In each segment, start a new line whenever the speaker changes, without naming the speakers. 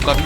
까비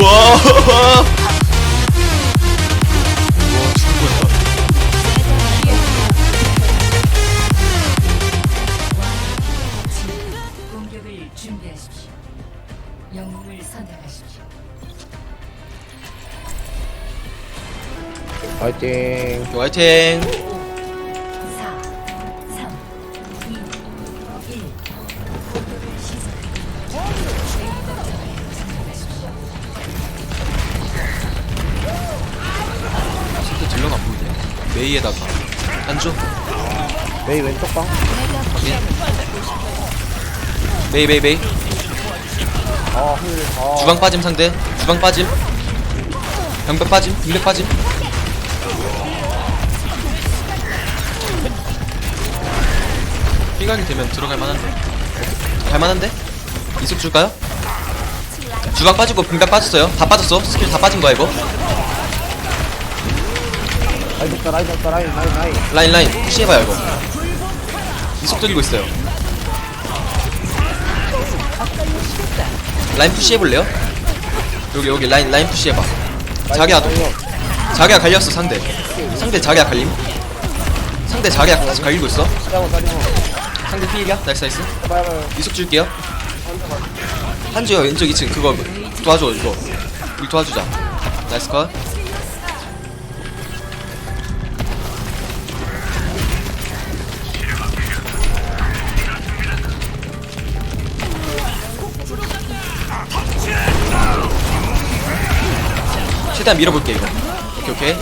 우와 화이팅.
4, 3, 2, 1. 공격을 시작합니다.
진짜 딜러가 안 보이네. 메이에다가. 한조
메이 왼쪽 방.
확인 메이 메이 메이.
아훌아
주방 빠짐 상대. 주방 빠짐. 병백 빠짐. 빙백 빠짐 삐각이 되면 들어갈 만한데. 갈 만한데? 이속 줄까요? 주방 빠지고 빙백 빠졌어요. 다 빠졌어. 스킬 다 빠진 거야 이거.
라인 라인.
푸시해봐요 이거. 이속 들리고 있어요. 라인 푸시해볼래요? 여기 여기 라인 라인 푸시해봐. 자기야 도 자기야 갈렸어 상대. 상대 자기야 갈림. 상대 자기야 다시 갈리고 있어 상대 피일이야? 나이스 나이스.
빨리 빨리
이속 줄게요. 한주야 왼쪽 2층. 그거 도와줘 이거. 우리 도와주자. 나이스 컷. 최대한 밀어볼게 이거. 오케이 오케이.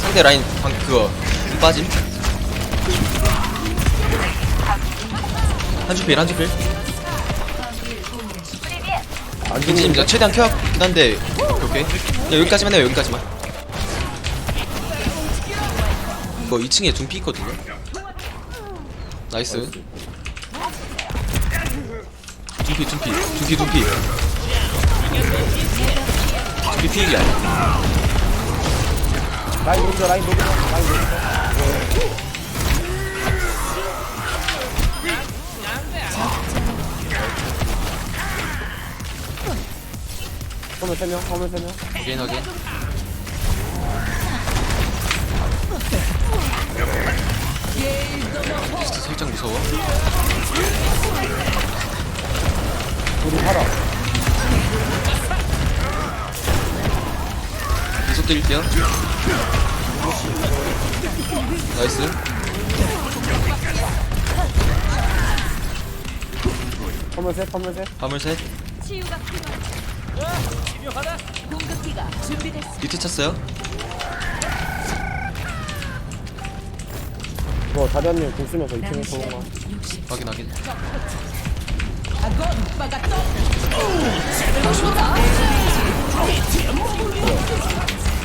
상대 라인 방 그거 빠짐 한주 필, 한주 필.
안
겐지님
죽는
이거 최대한 켜긴 한데 오케이. 여기까지만 해요, 여기까지만. 이거 2층에 둠피 있거든요. 나이스. 둠피, 둠피, 둠피, 둠피. 둠피 피일이야.
라인 노리자 라인 노리자 라인 노리자 처음에 세명 처음에 세명
확인, 확인. 리스트 살짝 무서워.
우리 살아
계속 드릴게요. 나이스.
처음에 셋 처음에 셋
화물 셋. 밑에 찼어요.
그거 자리한님 공 쓰면서 2층에 보는 거
확인, 확인.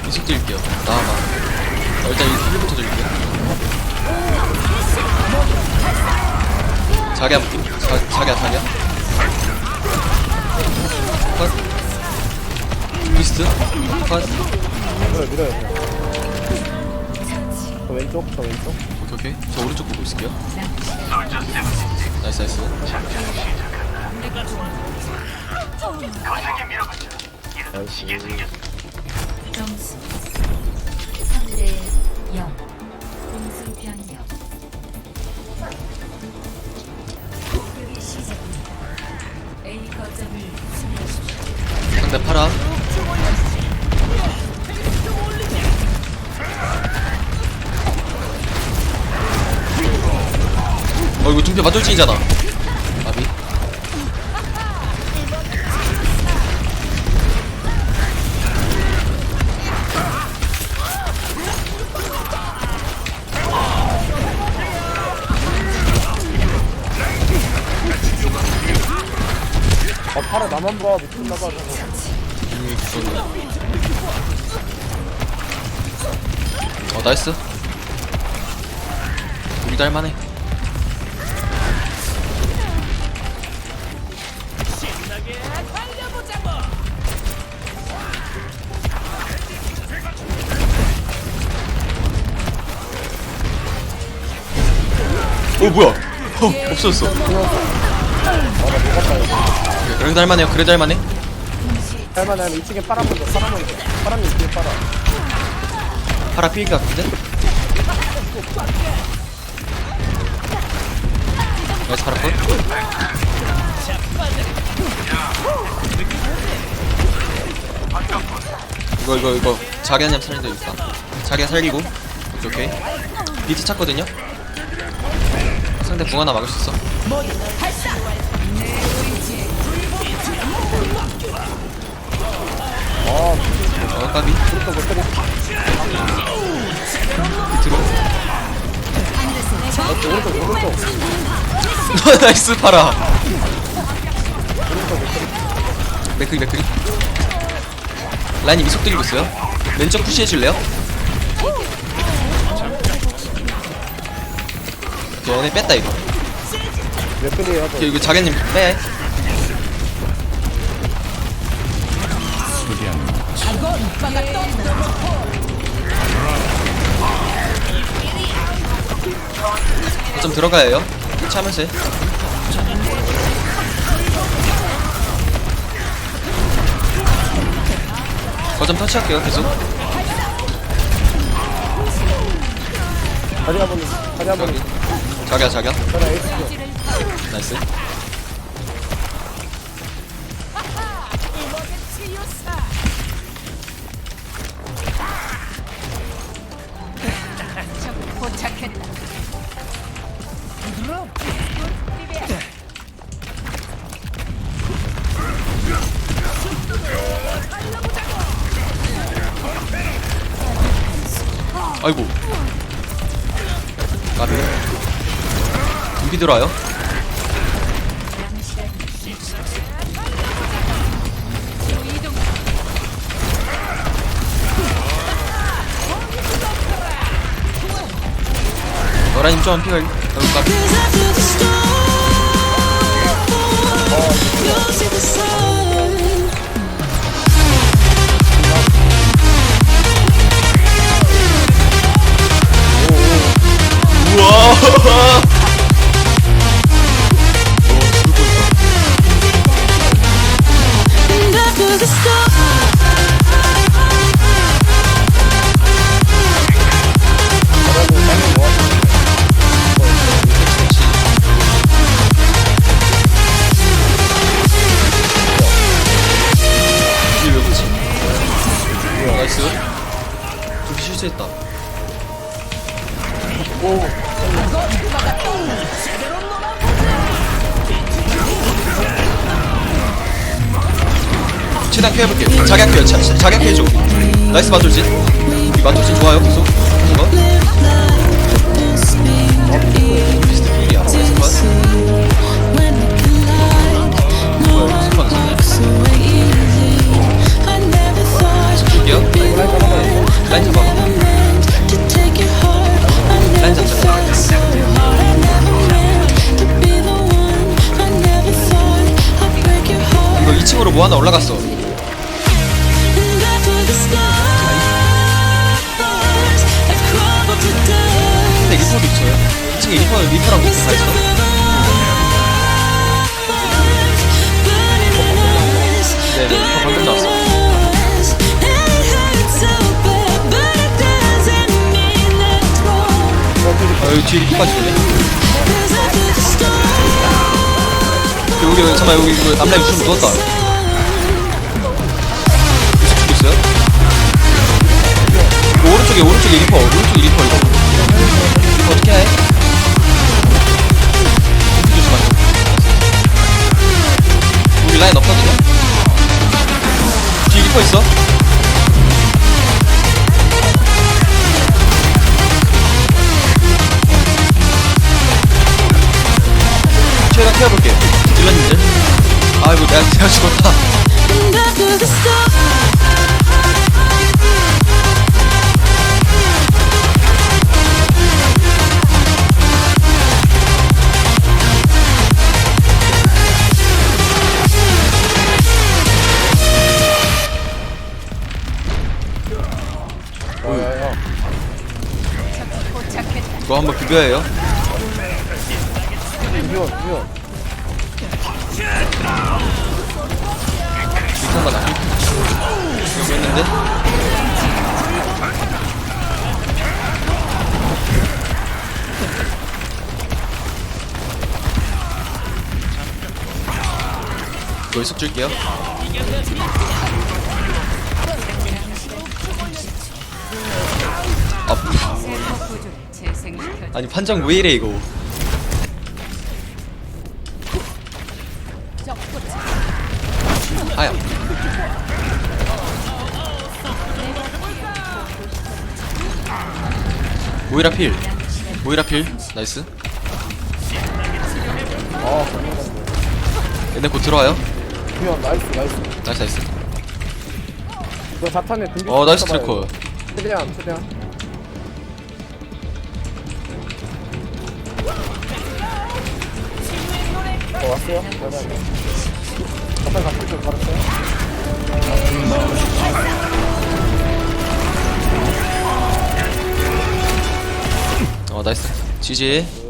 이속 드릴게요. 나와봐. 어, 일단 이 힐부터 드릴게요. 자기야, 자, 자기야, 자기야. 컷. 비스트. 컷.
밀어요 밀어요 저 왼쪽 저 왼쪽
오케이, 오케이. 저 오른쪽 보고 있을게요. 나이스, 나이스.
점수
어 이거 중표 맞돌진이잖아. 아비.
아 팔아 나만 봐 미쳤나봐 저거
음, 그거네. 어 나이스. 우리 달만해. 어 뭐야? 어 없어졌어. 그래도 할만해요. 그래도 할만해?
할만해 2층에 파란 먼저 파란 먼저. 파란님 뒤에 파란.
파라 피기 같은데? 나이스 파라 컷. 이거 이거 이거. 자기한님 살린다 있다 자기가 살리고. 오케이 오케이. 비트 찼거든요 상대 붕 하나 막을 수 있어? 어 까비.
오른쪽
나이스 파라 맥크리 맥크리. 라인이 이속 들리고 있어요. 왼쪽 푸시해줄래요? 얘네 뺐다 이거.
몇 분이에요 저
오케이, 이거 자기님 빼. 좀 들어가야 해요. 참으세요. 거점 터치할게요 계속.
다리 한번 다리 한번
자기야 자기야. 나이스. 아이고 들어와요? 너라님 좀 피가 까비 우와 최대한 피해볼게요. 자기 학교요 자기 학교 해줘. 나이스 마돌진. 이 마돌진 좋아요 계속. 이거 이거 2층으로 뭐 하나 올라갔어 뒤에 빠지네 여기 여기 잠깐 여기 이거 앞라인 좀 누웠다 죽고 있어요? 이거 오른쪽에 오른쪽에 리퍼 오른쪽에 리퍼 이거 리퍼 어떻게 해? 조심하세요 우리 라인 없거든요? 뒤에 리퍼 있어 죽었다. 이거 한번 비벼야 해요.
비원 비원
가나 여기 있는데? 이거 속 줄게요. 아, 아니 판정 왜 이래 이거 모이라 필. 모이라 필. 나이스.
아
얘네 곧 들어와요.
비원 나이스 나이스.
나이스 나이스.
이거 자탄에 금비
어 나이스. 트래커.
최대한 최대한. 어 왔어요? 네네. 자탄 같은 쪽 걸었어요?
어 나이스. GG